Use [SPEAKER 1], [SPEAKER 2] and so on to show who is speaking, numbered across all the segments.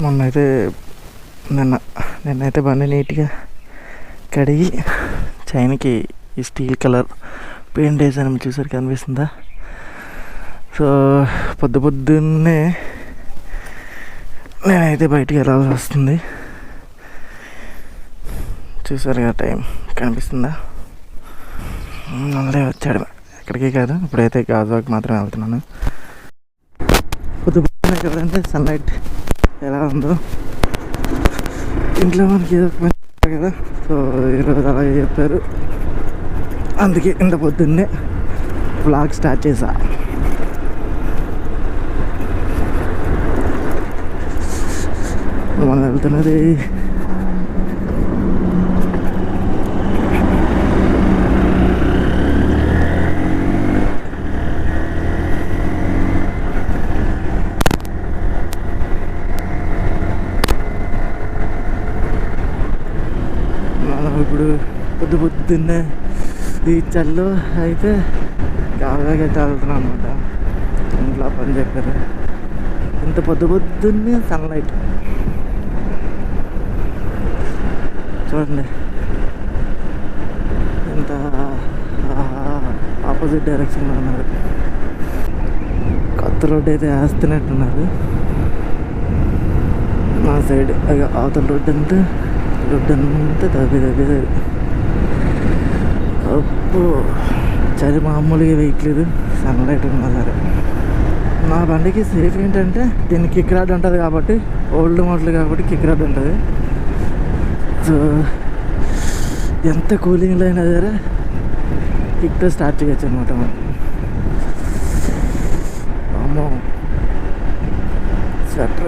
[SPEAKER 1] మొన్నైతే నిన్న నిన్నైతే బండి నీట్గా కడిగి చైన్కి ఈ స్టీల్ కలర్ పెయింట్ వేసాను చూసారు కనిపిస్తుందా? సో పొద్దు పొద్దున్నే నేనైతే బయటికి వెళ్ళాల్సి వస్తుంది. చూసారు కదా టైం కనిపిస్తుందా? మళ్ళీ వచ్చాడు. ఎక్కడికి కాదు ఇప్పుడైతే గాజువాకి మాత్రమే వెళ్తున్నాను. పొద్దు పొద్దున్నే కదంటే సన్లైట్ ఎలా ఉందో. ఇంట్లో మనకి ఏదో పని కదా. సో ఈరోజు అలాగే చెప్పారు. అందుకే ఇంత పొద్దున్నే బ్లాగ్ స్టార్ట్ చేసా. మనం వెళ్తున్నది మనం ఇప్పుడు పొద్దు పొద్దున్నే ఈ చల్లో అయితే కాగా గట్ట వెళ్తున్నాం అనమాట ఇంట్లో పని చెప్పారు. ఇంత పొద్దు పొద్దున్నే సన్లైట్ చూడండి. ఇంత ఆపోజిట్ డైరెక్షన్లో ఉన్నారు. కొత్త రోడ్డు అయితే వేస్తున్నట్టున్నారు. మా సైడ్ అవతల రోడ్డు అంతా రోడ్ తగ్గి తగ్గి తగ్గి అప్పు చలి మామూలుగా వేయట్లేదు సన్లైట్ ఉన్నా సరే. నా బండికి సేఫ్ ఏంటంటే దీనికి కిక్ రాడ్ ఉంటుంది కాబట్టి ఓల్డ్ మోడల్ కాబట్టి కిక్ రాడ్ ఉంటుంది సో ఎంత కూలింగ్లో అయినా సరే కిక్తో స్టార్ట్ చేయొచ్చు అనమాట మనం. అమ్మో. స్వెటర్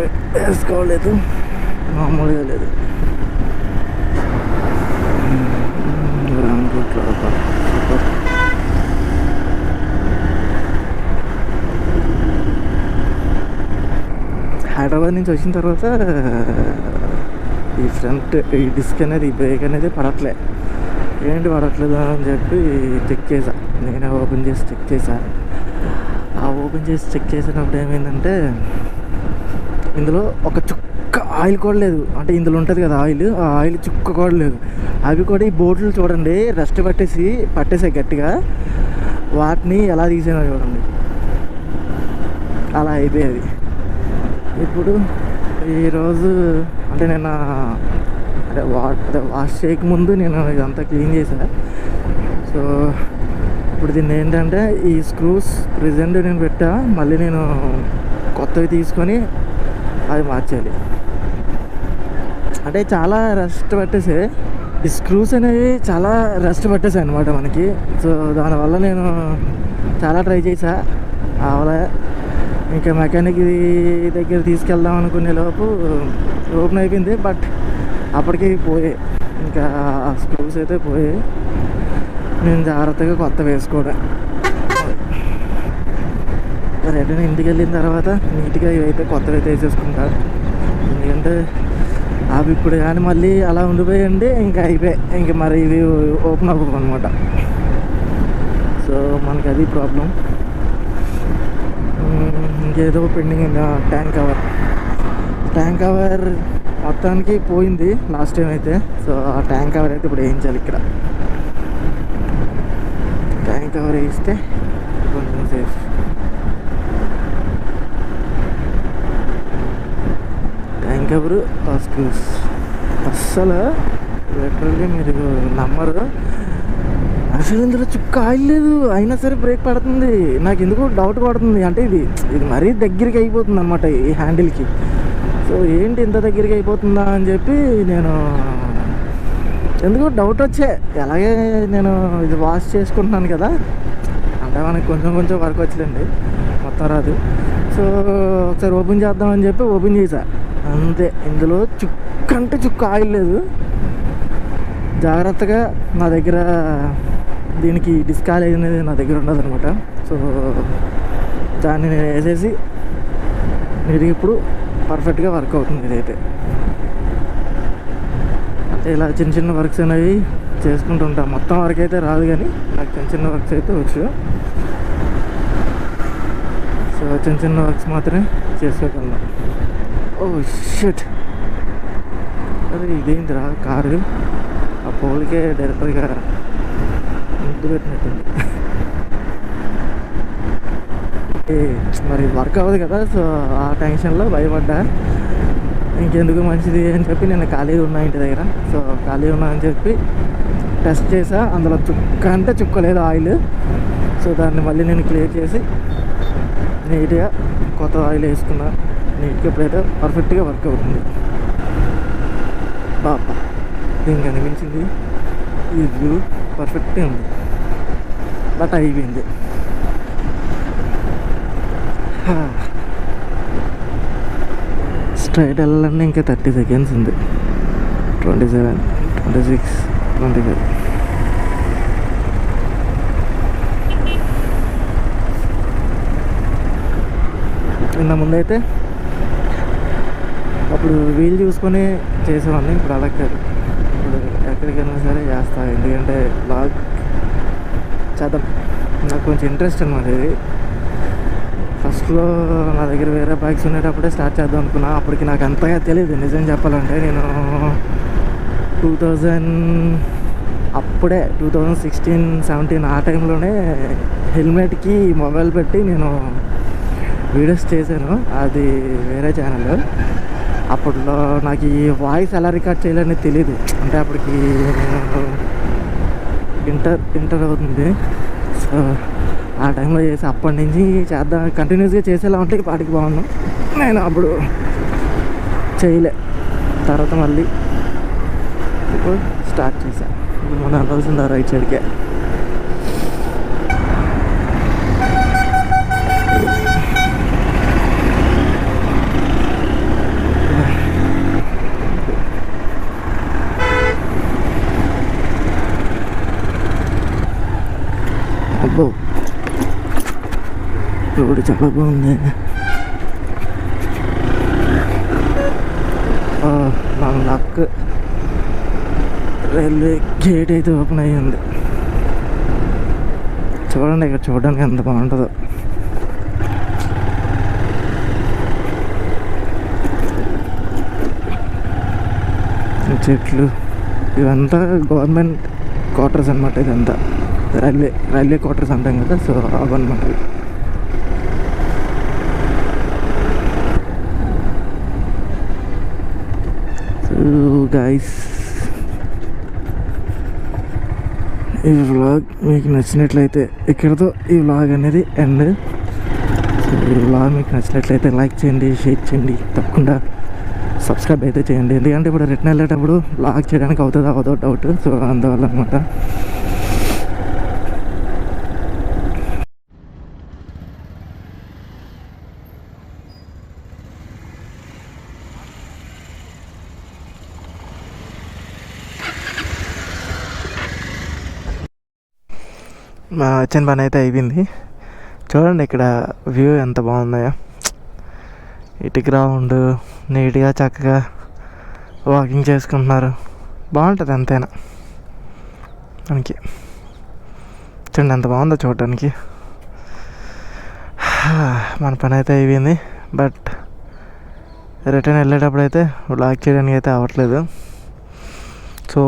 [SPEAKER 1] వేసుకోలేదు. మామూలుగా లేదు. రాంగ్ హైదరాబాద్ నుంచి వచ్చిన తర్వాత ఈ ఫ్రంట్ ఈ డిస్క్ అనేది ఈ బ్రేక్ అనేది పడట్లే. ఏంటి పడట్లేదు అని చెప్పి చెక్ చేసా నేనే ఓపెన్ చేసి చెక్ చేసా ఆ ఓపెన్ చేసి చెక్ చేసినప్పుడు ఏమైందంటే ఇందులో ఒక చుక్క ఆయిల్ కూడా లేదు. అంటే ఇందులో ఉంటుంది కదా ఆయిల్ ఆ ఆయిల్ చుక్క కూడా లేదు. అవి కూడా ఈ బోట్లు చూడండి రెస్ట్ పట్టేసి పట్టేసాయి గట్టిగా. వాటిని ఎలా తీసానో చూడండి. అలా అయిపోయేది. ఇప్పుడు ఈరోజు అంటే నేను అదే వా అదే వాష్ చేయక ముందు నేను ఇదంతా క్లీన్ చేశా. సో ఇప్పుడు దీన్ని ఏంటంటే ఈ స్క్రూస్ ప్రజెంట్ నేను పెట్టా మళ్ళీ నేను కొత్తవి తీసుకొని అది మార్చాలి అంటే చాలా రెస్ట్ పట్టేసే ఈ స్క్రూస్ అనేవి చాలా రెస్ట్ పట్టేసాయి అనమాట మనకి. సో దానివల్ల నేను చాలా ట్రై చేశా అవలే ఇంకా మెకానిక్ దగ్గర తీసుకెళ్దాం అనుకునే లోపు ఓపెన్ అయిపోయింది. బట్ అప్పటికి పోయాయి. ఇంకా స్క్రూస్ అయితే పోయాయి. నేను జాగ్రత్తగా కొత్త వేసుకోవడం. రిటర్న్ ఇంటికి వెళ్ళిన తర్వాత నీట్గా ఇవైతే కొత్తవి అయితే వేసేసుకుంటా. ఎందుకంటే అవి ఇప్పుడు కానీ మళ్ళీ అలా ఉండిపోయండి ఇంకా అయిపోయాయి ఇంక మరి ఇవి ఓపెన్ అవ్వవు అనమాట సో మనకి అది ప్రాబ్లం ఇంకేదో పెండింగ్ ఉంది ట్యాంక్ కవర్. ట్యాంక్ కవర్ మొత్తానికి పోయింది లాస్ట్ టైం అయితే. సో ఆ ట్యాంక్ కవర్ అయితే ఇప్పుడు వేయించాలి ఇక్కడ. ట్యాంక్ కవర్ వేయిస్తే కొంచెం సేఫ్. ఇంకెవరు? కవర్ అస్సలు లిటరల్గా మీరు నమ్మరు అసలు ఇందులో చుక్క ఆయిల్ లేదు. అయినా సరే బ్రేక్ పడుతుంది. నాకు ఎందుకో డౌట్ పడుతుంది. అంటే ఇది ఇది మరీ దగ్గరికి అయిపోతుంది అనమాట ఈ హ్యాండిల్కి సో ఏంటి ఇంత దగ్గరికి అయిపోతుందా అని చెప్పి నేను ఎందుకో డౌట్ వచ్చే. ఎలాగే నేను ఇది వాష్ చేసుకుంటున్నాను కదా. అంటే మనకి కొంచెం కొంచెం వర్క్ వచ్చిందండి. మొత్తం రాదు. సో ఒకసారి ఓపెన్ చేద్దామని చెప్పి ఓపెన్ చేసా. అంతే. ఇందులో చుక్క అంటే చుక్క ఆయిల్ లేదు. జాగ్రత్తగా నా దగ్గర దీనికి డిస్కాల్ అనేది నా దగ్గర ఉండదు అనమాట సో దాన్ని నేను వేసేసి ఇది ఇప్పుడు పర్ఫెక్ట్గా వర్క్ అవుతుంది ఇదైతే. అంటే ఇలా చిన్న చిన్న వర్క్స్ అనేవి చేసుకుంటూ ఉంటాం. మొత్తం వర్క్ అయితే రాదు కానీ నాకు చిన్న చిన్న వర్క్స్ అయితే వచ్చు. సో చిన్న చిన్న వర్క్స్ మాత్రమే చేసుకోగలను. ఓ షట్ అరే ఇదేంటిరా కారు ఆ పోలికే డైరెక్టర్గా ముద్దు పెట్టినట్టుంది ఏ, మరి వర్క్ అవ్వదు కదా సో ఆ టెన్షన్లో భయపడ్డా ఇంకెందుకు మంచిది అని చెప్పి నేను ఖాళీగా ఉన్నా ఇంటి దగ్గర సో ఖాళీగా ఉన్నా అని చెప్పి టెస్ట్ చేసా అందులో చుక్క అంటే చుక్కలేదు ఆయిల్ సో దాన్ని మళ్ళీ నేను క్లియర్ చేసి నీట్గా కొత్త ఆయిల్ వేసుకున్నాను నీట్గా ఇప్పుడైతే పర్ఫెక్ట్గా వర్క్ అవుతుంది. పాప దీనికి అనిపించింది? ఈ వ్యూ పర్ఫెక్ట్గా ఉంది. బట్ అయిపోయింది. స్ట్రైట్ వెళ్ళాలంటే ఇంకా థర్టీ సెకండ్స్ ఉంది. Twenty seven twenty six twenty five ఇంత ముందైతే అప్పుడు వీలు చూసుకొని చేసేవాడిని. ఇప్పుడు అలా కాదు. ఇప్పుడు ఎక్కడికైనా సరే చేస్తా. ఎందుకంటే బ్లాగ్ చేద్దాం. నాకు కొంచెం ఇంట్రెస్ట్ అనమాట ఇది. ఫస్ట్లో నా దగ్గర వేరే బైక్స్ ఉండేటప్పుడే స్టార్ట్ చేద్దాం అనుకున్నా. అప్పటికి నాకు అంతగా తెలియదు నిజం చెప్పాలంటే నేను టూ థౌజండ్ అప్పుడే టూ థౌజండ్ సిక్స్టీన్ సెవెంటీన్ ఆ టైంలోనే హెల్మెట్కి మొబైల్ పెట్టి నేను వీడియోస్ చేశాను. అది వేరే ఛానల్ అప్పట్లో నాకు ఈ వాయిస్ ఎలా రికార్డ్ చేయాలని తెలియదు అంటే అప్పటికి uh, ఇంటర్ ఇంటర్ అవుతుంది. సో ఆ టైంలో చేసి అప్పటి నుంచి చేద్దాం కంటిన్యూస్గా చేసేలా ఉంటే పాటికి బాగున్నాం నేను అప్పుడు చేయలే. తర్వాత మళ్ళీ ఇప్పుడు స్టార్ట్ చేశాను ఇప్పుడు మనం వెళ్ళాల్సింది రైట్ సైడ్కే. రోడ్డు చాలా బాగుంది. ఆ, లక్ రైల్వే గేట్ అయితే ఓపెన్ అయ్యి ఉంది. చూడండి ఇక్కడ చూడడానికి ఎంత బాగుంటుందో. చెట్లు ఇవంతా గవర్నమెంట్ క్వార్టర్స్ అనమాట ఇదంతా. రైల్వే రైల్వే క్వార్టర్స్ అంటాం కదా సో అవన్నమాట గాయస్ ఈ వ్లాగ్ మీకు నచ్చినట్లయితే ఇక్కడతో ఈ వ్లాగ్ అనేది ఎండ్ ఈ వ్లాగ్ మీకు నచ్చినట్లయితే లైక్ చేయండి షేర్ చేయండి తప్పకుండా సబ్స్క్రైబ్ అయితే చేయండి. ఎందుకంటే ఇప్పుడు రిటర్న్ వెళ్ళేటప్పుడు బ్లాగ్ చేయడానికి అవుతుందో డౌట్ సో అందువల్ల అనమాట వచ్చిన పని అయితే అయిపోయింది. చూడండి ఇక్కడ వ్యూ ఎంత బాగుందో ఇటు గ్రౌండ్ నీట్గా చక్కగా వాకింగ్ చేసుకుంటున్నారు. బాగుంటుంది అంతేనా మనకి చూడండి ఎంత బాగుందో చూడడానికి మన పని అయితే అయిపోయింది. బట్ రిటర్న్ వెళ్ళేటప్పుడు అయితే బ్లాక్ చేయడానికి అయితే అవ్వట్లేదు. సో